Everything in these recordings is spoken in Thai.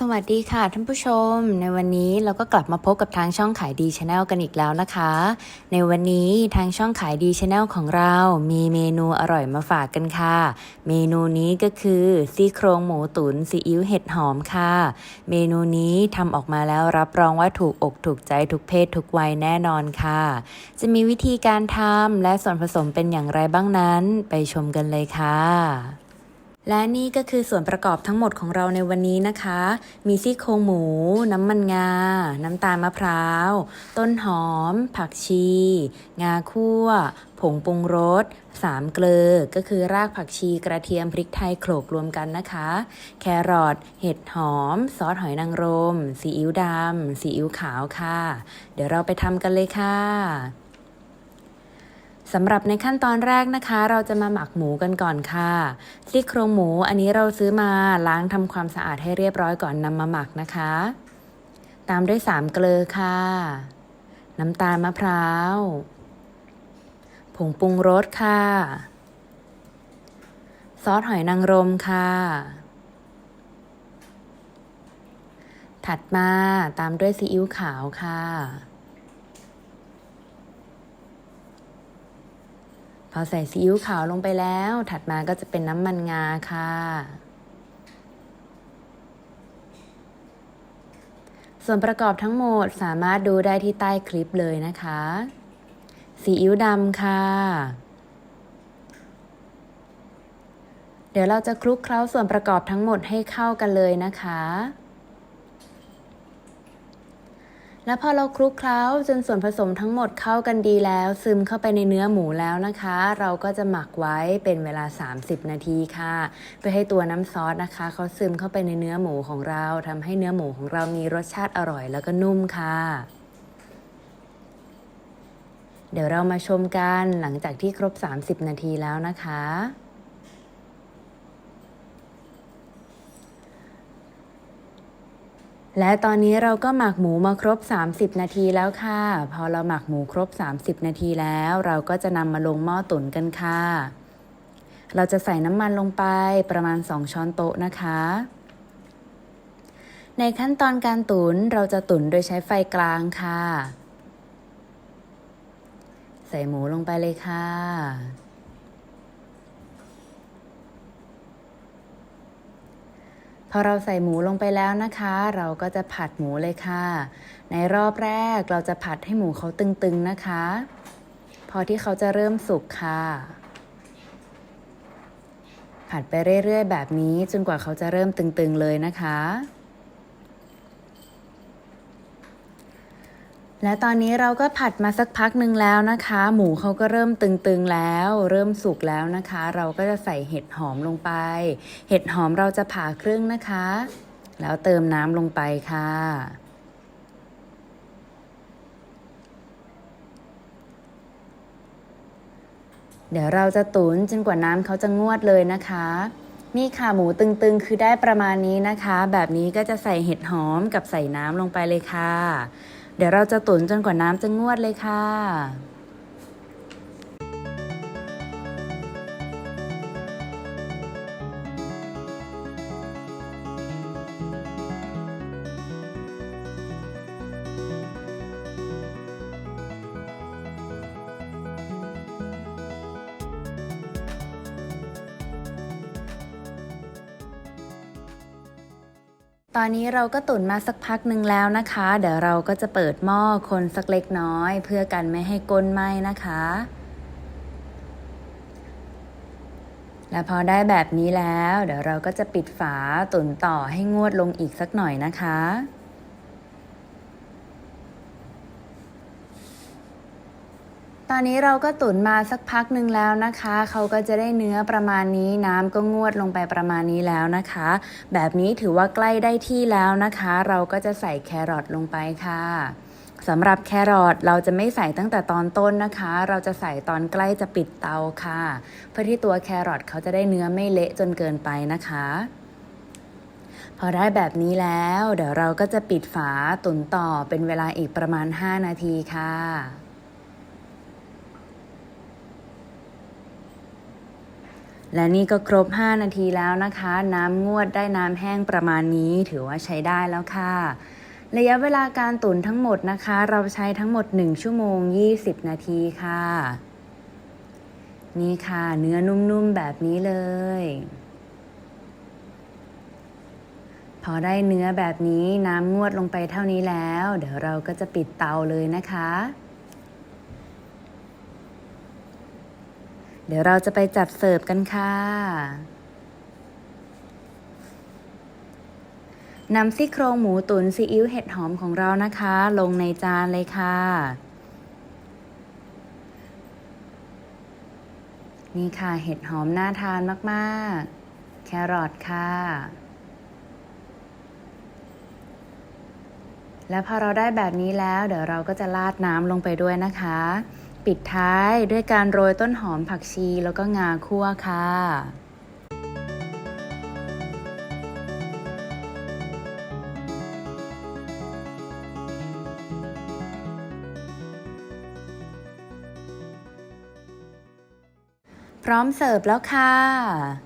สวัสดีค่ะท่านผู้ชม ในวันนี้เราก็กลับมาพบกับทางช่องขายดีชาแนลกันอีกแล้วนะคะ ในวันนี้ทางช่องขายดีชาแนลของเรามีเมนูอร่อยมาฝากกันค่ะ เมนูนี้ก็คือซี่โครงหมูตุ๋นซีอิ๊วเห็ดหอมค่ะ เมนูนี้ทำออกมาแล้วรับรองว่าถูกอกถูกใจทุกเพศทุกวัยแน่นอนค่ะ จะมีวิธีการทำและส่วนผสมเป็นอย่างไรบ้างนั้น ไปชมกันเลยค่ะ และนี่ก็คือส่วนประกอบทั้งหมดของเราในวันนี้นะคะ มีซี่โครงหมู น้ำมันงา น้ำตาลมะพร้าว ต้นหอม ผักชี งาคั่ว ผงปรุงรสสามเกลือ ก็คือรากผักชีกระเทียมพริกไทยโขลกรวมกันนะคะ แครอทเห็ดหอม ซอสหอยนางรมซีอิ๊วดำซีอิ๊วขาวค่ะ เดี๋ยวเราไปทำกันเลยค่ะ สำหรับในขั้นตอนแรกนะคะ เราจะมาหมักหมูกันก่อนค่ะซี่โครงหมูอันนี้เราซื้อมาล้างทำความสะอาดให้เรียบร้อยก่อนนำมาหมักนะคะ ตามด้วยสามเกลือค่ะ น้ำตาลมะพร้าว ผงปรุงรสค่ะ ซอสหอยนางรมค่ะ ถัดมาตามด้วยซีอิ๊วขาวค่ะ พอใส่ซีอิ๊วขาวลงไปแล้ว ถัดมาก็จะเป็นน้ำมันงาค่ะ ส่วนประกอบทั้งหมดสามารถดูได้ที่ใต้คลิปเลยนะคะซีอิ๊วดำค่ะ เดี๋ยวเราจะคลุกเคล้าส่วนประกอบทั้งหมดให้เข้ากันเลยนะคะ และพอเราคลุกเคล้าจนส่วนผสมทั้งหมดเข้ากันดีแล้ว ซึมเข้าไปในเนื้อหมูแล้วนะคะ เราก็จะหมักไว้เป็นเวลา 30 นาทีค่ะ เพื่อให้ตัวน้ำซอสนะคะเขาซึมเข้าไปในเนื้อหมูของเราทำให้เนื้อหมูของเรามีรสชาติอร่อยแล้วก็นุ่มค่ะเดี๋ยวเรามาชมกันหลังจากที่ครบ 30 นาทีแล้วนะคะ และตอนนี้เราก็หมักหมูมาครบ 30 นาทีแล้วค่ะ พอเราหมักหมูครบ 30 นาทีแล้ว เราก็จะนำมาลงหม้อตุ๋นกันค่ะ เราจะใส่น้ำมันลงไปประมาณ 2 ช้อนโต๊ะนะคะ ในขั้นตอนการตุ๋นเราจะตุ๋นโดยใช้ไฟกลางค่ะ ใส่หมูลงไปเลยค่ะ อเราใส่หมูลงไปแล้วนะคะ เราก็จะผัดหมูเลยค่ะ ในรอบแรกเราจะผัดให้หมูเขาตึงๆนะคะ พอที่เขาจะเริ่มสุกค่ะ ผัดไปเรื่อยๆ แบบนี้จนกว่าเขาจะเริ่มตึงๆเลยนะคะ และตอนนี้เราก็ผัดมาสักพักหนึ่งแล้วนะคะ หมูเขาก็เริ่มตึงๆแล้ว เริ่มสุกแล้วนะคะ เราก็จะใส่เห็ดหอมลงไป เห็ดหอมเราจะผ่าครึ่งนะคะ แล้วเติมน้ำลงไปค่ะเดี๋ยวเราจะตุ๋นจนกว่าน้ำเขาจะงวดเลยนะคะ นี่ค่ะหมูตึงๆ คือได้ประมาณนี้นะคะ แบบนี้ก็จะใส่เห็ดหอมกับใส่น้ำลงไปเลยค่ะ เดี๋ยวเราจะตุ๋นจนกว่าน้ำจะงวดเลยค่ะ ตอนนี้เราก็ตุ๋นมาสักพักหนึ่งแล้วนะคะ เดี๋ยวเราก็จะเปิดหม้อคนสักเล็กน้อย เพื่อกันไม่ให้ก้นไหม้นะคะ และพอได้แบบนี้แล้ว เดี๋ยวเราก็จะปิดฝาตุ๋นต่อให้งวดลงอีกสักหน่อยนะคะ ตอนนี้เราก็ตุ๋นมาสักพักหนึ่งแล้วนะคะ เขาก็จะได้เนื้อประมาณนี้น้ำก็งวดลงไปประมาณนี้แล้วนะคะ แบบนี้ถือว่าใกล้ได้ที่แล้วนะคะ เราก็จะใส่แครอทลงไปค่ะสำหรับแครอทเราจะไม่ใส่ตั้งแต่ตอนต้นนะคะ เราจะใส่ตอนใกล้จะปิดเตาค่ะ เพื่อที่ตัวแครอทเขาจะได้เนื้อไม่เละจนเกินไปนะคะ พอได้แบบนี้แล้ว เดี๋ยวเราก็จะปิดฝาตุ๋นต่อเป็นเวลาอีกประมาณ 5 นาทีค่ะ และนี่ก็ครบ 5 นาทีแล้วนะคะ น้ำงวดได้น้ำแห้งประมาณนี้ถือว่าใช้ได้แล้วค่ะ ระยะเวลาการตุ๋นทั้งหมดนะคะ เราใช้ทั้งหมด 1 ชั่วโมง 20 นาทีค่ะ นี่ค่ะ เนื้อนุ่มๆแบบนี้เลย พอได้เนื้อแบบนี้น้ำงวดลงไปเท่านี้แล้ว เดี๋ยวเราก็จะปิดเตาเลยนะคะ เดี๋ยวเราจะไปจัดเสิร์ฟกันค่ะ นำซี่โครงหมูตุ๋นซีอิ๊วเห็ดหอมของเรานะคะ ลงในจานเลยค่ะ นี่ค่ะเห็ดหอมน่าทานมากๆ แครอทค่ะ แล้วพอเราได้แบบนี้แล้ว เดี๋ยวเราก็จะราดน้ำลงไปด้วยนะคะ ปิดท้ายด้วยการโรยต้นหอมผักชีแล้วก็งาคั่วค่ะพร้อมเสิร์ฟแล้วค่ะ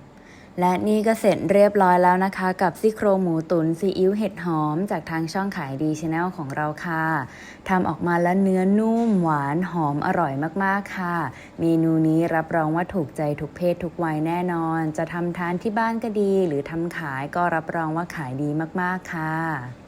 และนี่ก็เสร็จเรียบร้อยแล้วนะคะ กับซี่โครงหมูตุ๋นซีอิ๊วเห็ดหอม จากทางช่องขายดีชาแนลของเราค่ะทำออกมาแล้วเนื้อนุ่มหวานหอมอร่อยมากๆค่ะ เมนูนี้รับรองว่าถูกใจทุกเพศทุกวัยแน่นอน จะทำทานที่บ้านก็ดี หรือทำขายก็รับรองว่าขายดีมากๆค่ะ